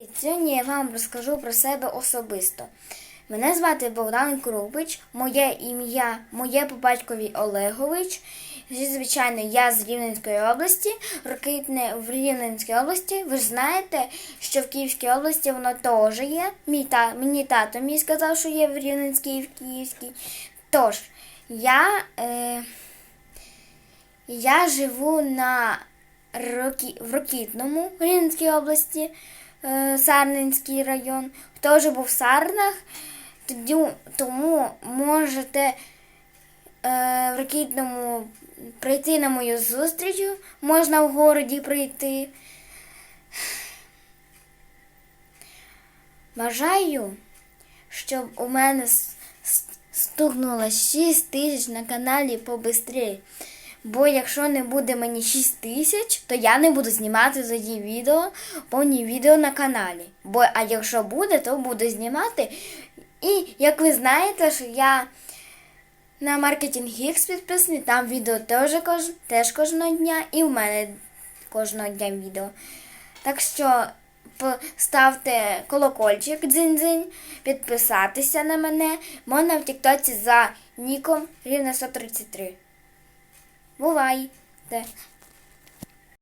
І Сьогодні я вам розкажу про себе особисто. Мене звати Богдан Крупич, моє ім'я, моє по батькові Олегович. Звичайно, я з Рівненської області, рокитне в Рівненській області. Ви ж знаєте, що в Київській області воно теж є. Мій та, мені тато мій сказав, що є в Рівненській і в Київській. Тож, я, е, я живу на Рокі... в Рокітному в Рівненській області, Сарненський район. Хто вже був в Сарнах, тому можете е, в Рокітному прийти на мою зустріч, можна в городі прийти. Бажаю, щоб у мене стукнуло 6 тисяч на каналі побистрій. Бо якщо не буде мені 6 тисяч, то я не буду знімати тоді відео, повні відео на каналі. Бо, а якщо буде, то буду знімати. І як ви знаєте, що я на Marketing Hicks підписаний, там відео теж, теж кожного дня, і в мене кожного дня відео. Так що ставте колокольчик дзинь-дзинь, підписатися на мене. Можна в Тіктоці за ніком рівно 133. Бувайте!